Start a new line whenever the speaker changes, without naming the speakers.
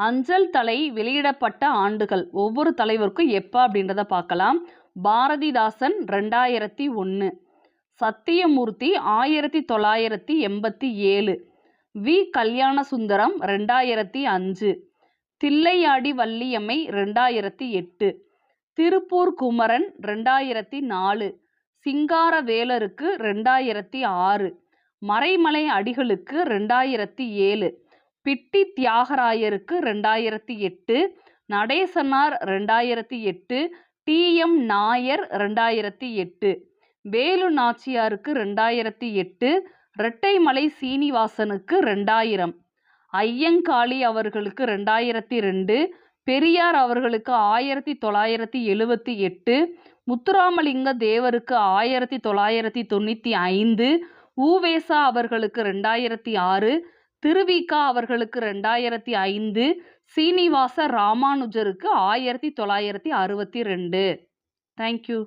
அஞ்சல் தலை வெளியிடப்பட்ட ஆண்டுகள். ஒவ்வொரு தலைவருக்கும் எப்போ அப்படின்றத பார்க்கலாம். பாரதிதாசன் ரெண்டாயிரத்தி ஒன்று சத்தியமூர்த்தி ஆயிரத்தி தொள்ளாயிரத்தி எண்பத்தி ஏழு. வி. கல்யாணசுந்தரம் ரெண்டாயிரத்தி அஞ்சு. தில்லையாடி வள்ளியம்மை ரெண்டாயிரத்தி எட்டு. திருப்பூர் குமரன் ரெண்டாயிரத்தி நாலு. சிங்கார வேலருக்கு ரெண்டாயிரத்தி ஆறு. மறைமலை அடிகளுக்கு ரெண்டாயிரத்தி ஏழு. பிட்டி தியாகராயருக்கு ரெண்டாயிரத்தி எட்டு நடேசனார் ரெண்டாயிரத்தி எட்டு டி. எம். நாயர் ரெண்டாயிரத்தி எட்டு வேலு நாச்சியாருக்கு ரெண்டாயிரத்தி எட்டு ரெட்டைமலை சீனிவாசனுக்கு ரெண்டாயிரம் ஐயங்காளி அவர்களுக்கு ரெண்டாயிரத்தி ரெண்டு பெரியார் அவர்களுக்கு ஆயிரத்தி தொள்ளாயிரத்தி எழுவத்தி எட்டு முத்துராமலிங்க தேவருக்கு ஆயிரத்தி தொள்ளாயிரத்தி தொண்ணூற்றி ஐந்து ஊவேசா அவர்களுக்கு ரெண்டாயிரத்தி ஆறு திருவிகா அவர்களுக்கு ரெண்டாயிரத்தி ஐந்து சீனிவாச ராமானுஜருக்கு ஆயிரத்தி தொள்ளாயிரத்தி அறுபத்தி ரெண்டு. தேங்க்யூ